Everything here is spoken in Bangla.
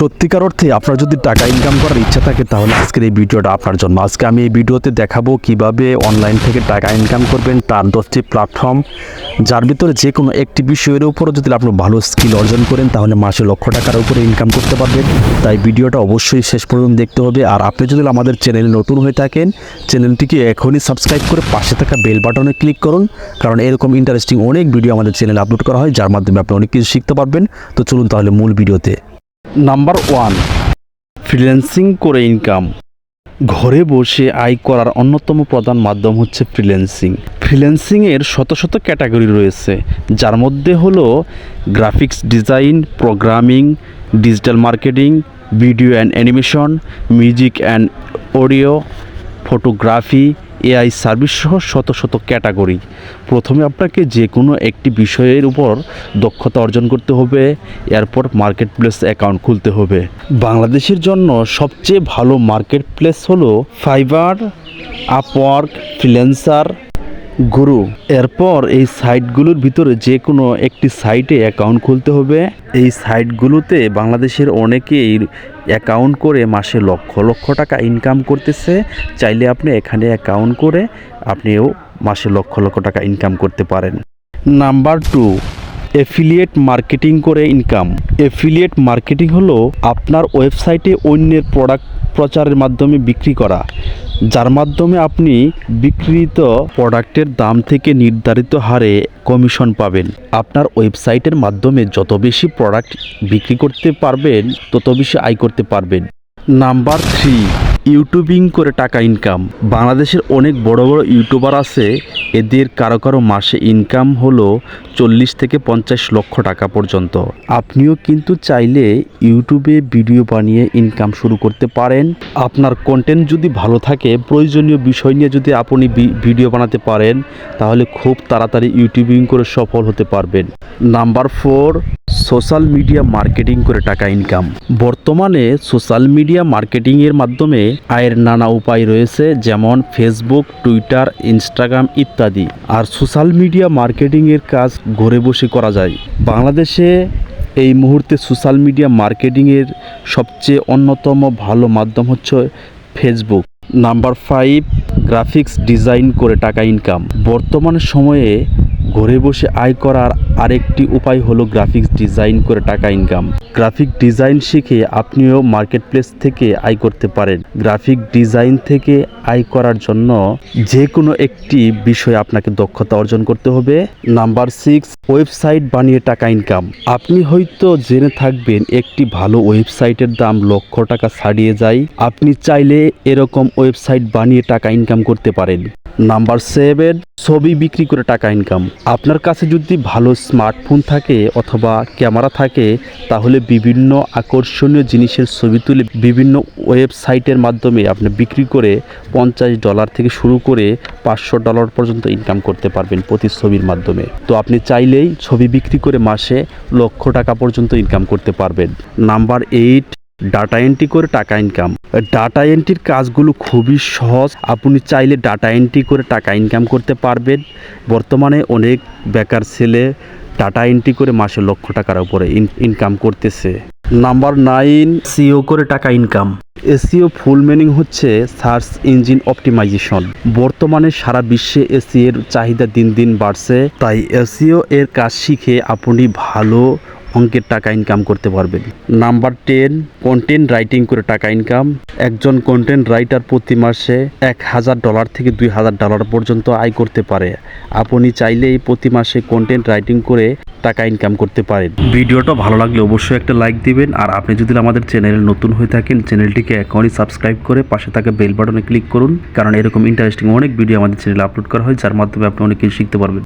সত্যিকার অর্থে আপনার যদি টাকা ইনকাম করার ইচ্ছা থাকে, তাহলে আজকের এই ভিডিওটা আপনার জন্য। আজকে আমি এই ভিডিওতে দেখাবো কীভাবে অনলাইন থেকে টাকা ইনকাম করবেন তার দশটি প্ল্যাটফর্ম যার ভিতরে যে কোনো একটি বিষয়ের উপরও যদি আপনি ভালো স্কিল অর্জন করেন, তাহলে মাসে লক্ষ টাকার উপরে ইনকাম করতে পারবেন। তাই ভিডিওটা অবশ্যই শেষ পর্যন্ত দেখতে হবে। আর আপনি যদি আমাদের চ্যানেলে নতুন হয়ে থাকেন চ্যানেলটিকে এখনই সাবস্ক্রাইব করে পাশে থাকা বেল বাটনে ক্লিক করুন, কারণ এরকম ইন্টারেস্টিং অনেক ভিডিও আমাদের চ্যানেলে আপলোড করা হয়, যার মাধ্যমে আপনি অনেক কিছু শিখতে পারবেন। তো চলুন তাহলে মূল ভিডিওতে। নাম্বার ওয়ান ফ্রিল্যান্সিং করে ইনকাম ঘরে বসে আয় করার অন্যতম প্রধান মাধ্যম হচ্ছে ফ্রিল্যান্সিং ফ্রিল্যান্সিংয়ের শত শত ক্যাটাগরি রয়েছে, যার মধ্যে হলো graphics design programming digital marketing video and animation music and audio photography AI service সহ শত শত ক্যাটাগরি। প্রথমে আপনাকে যে কোনো একটি বিষয়ের উপর দক্ষতা অর্জন করতে হবে, এরপর মার্কেট প্লেস অ্যাকাউন্ট খুলতে হবে। বাংলাদেশের জন্য সবচেয়ে ভালো মার্কেট প্লেস হলো ফাইবার আপওয়ার্ক ফ্রিল্যান্সার গুরু। এরপর এই সাইটগুলোর ভিতরে যে কোনো একটি সাইটে অ্যাকাউন্ট খুলতে হবে। এই সাইটগুলোতে বাংলাদেশের অনেকেই অ্যাকাউন্ট করে মাসে লক্ষ লক্ষ টাকা ইনকাম করতেছে। চাইলে আপনি এখানে অ্যাকাউন্ট করে আপনিও মাসে লক্ষ লক্ষ টাকা ইনকাম করতে পারেন। নাম্বার টু এফিলিয়েট মার্কেটিং করে ইনকাম এফিলিয়েট মার্কেটিং হলো আপনার ওয়েবসাইটে অন্যের প্রোডাক্ট প্রচারের মাধ্যমে বিক্রি করা, যার মাধ্যমে আপনি বিক্রিত প্রোডাক্টের দাম থেকে নির্ধারিত হারে কমিশন পাবেন। আপনার ওয়েবসাইটের মাধ্যমে যত বেশি প্রোডাক্ট বিক্রি করতে পারবেন, তত বেশি আয় করতে পারবেন। নাম্বার থ্রি ইউটিউবিং করে টাকা ইনকাম বাংলাদেশের অনেক বড় বড় ইউটিউবার আছে, এদের কারও কারও মাসে ইনকাম হলো চল্লিশ থেকে পঞ্চাশ লক্ষ টাকা পর্যন্ত। আপনিও কিন্তু চাইলে ইউটিউবে ভিডিও বানিয়ে ইনকাম শুরু করতে পারেন। আপনার কন্টেন্ট যদি ভালো থাকে, প্রয়োজনীয় বিষয় নিয়ে যদি আপনি ভিডিও বানাতে পারেন, তাহলে খুব তাড়াতাড়ি ইউটিউবিং করে সফল হতে পারবেন। Number four social media marketing করে টাকা ইনকাম। বর্তমানে সোশ্যাল মিডিয়া মার্কেটিংয়ের মাধ্যমে আয়ের নানা উপায় রয়েছে, যেমন ফেসবুক টুইটার ইনস্টাগ্রাম ইত্যাদি। আর সোশ্যাল মিডিয়া মার্কেটিংয়ের কাজ ঘরে বসে করা যায়। বাংলাদেশে এই মুহূর্তে সোশ্যাল মিডিয়া মার্কেটিংয়ের সবচেয়ে অন্যতম ভালো মাধ্যম হচ্ছে Facebook number five graphics design করে টাকা ইনকাম। বর্তমান সময়ে ঘরে বসে আয় করার আরেকটি উপায় হলো গ্রাফিক্স ডিজাইন করে টাকা ইনকাম গ্রাফিক ডিজাইন শিখে আপনিও মার্কেট প্লেস থেকে আয় করতে পারেন। গ্রাফিক ডিজাইন থেকে আয় করার জন্য যে কোনো একটি বিষয়ে আপনাকে দক্ষতা অর্জন করতে হবে। নাম্বার সিক্স ওয়েবসাইট বানিয়ে টাকা ইনকাম আপনি হয়তো জেনে থাকবেন একটি ভালো ওয়েবসাইটের দাম লক্ষ টাকা ছাড়িয়ে যায়। আপনি চাইলে এরকম ওয়েবসাইট বানিয়ে টাকা ইনকাম করতে পারেন। নাম্বার সেভেন, ছবি বিক্রি করে টাকা ইনকাম আপনার কাছে যদি ভালো স্মার্টফোন থাকে অথবা ক্যামেরা থাকে, তাহলে বিভিন্ন আকর্ষণীয় জিনিসের ছবি তুলে বিভিন্ন ওয়েবসাইটের মাধ্যমে আপনি বিক্রি করে পঞ্চাশ ডলার থেকে শুরু করে পাঁচশো ডলার পর্যন্ত ইনকাম করতে পারবেন প্রতি ছবির মাধ্যমে। তো আপনি চাইলেই ছবি বিক্রি করে মাসে লক্ষ টাকা পর্যন্ত ইনকাম করতে পারবেন। নাম্বার এইট ডাটা এন্ট্রি করে টাকা ইনকাম ডাটা এন্ট্রির কাজগুলো খুবই সহজ। আপনি চাইলে ডাটা এন্ট্রি করে টাকা ইনকাম করতে পারবেন। বর্তমানে অনেক বেকার ছেলে ডাটা এন্ট্রি করে মাসে লক্ষ টাকার উপরে ইনকাম করতেছে। নাম্বার নাইন সিও করে টাকা ইনকাম এসিও ফুল মিনিং হচ্ছে সার্চ ইঞ্জিন অপটিমাইজেশন বর্তমানে সারা বিশ্বে এসিও এর চাহিদা দিন দিন বাড়ছে। তাই এসিও এর কাজ শিখে আপনি ভালো অঙ্কের টাকা ইনকাম করতে পারবেন নাম্বার টেন কন্টেন্ট রাইটিং করে টাকা ইনকাম একজন কন্টেন্ট রাইটার প্রতি মাসে এক হাজার ডলার থেকে দুই হাজার ডলার পর্যন্ত আয় করতে পারে। আপনি চাইলেই প্রতি মাসে কন্টেন্ট রাইটিং করে টাকা ইনকাম করতে পারেন। ভিডিওটা ভালো লাগলে অবশ্যই একটা লাইক দিবেন, আর আপনি যদি আমাদের চ্যানেলে নতুন হয়ে থাকেন চ্যানেলটিকে এখনই সাবস্ক্রাইব করে পাশে থাকা বেল বাটনে ক্লিক করুন, কারণ এরকম ইন্টারেস্টিং অনেক ভিডিও আমাদের চ্যানেলে আপলোড করা হয়, যার মাধ্যমে আপনি অনেক কিছু শিখতে পারবেন।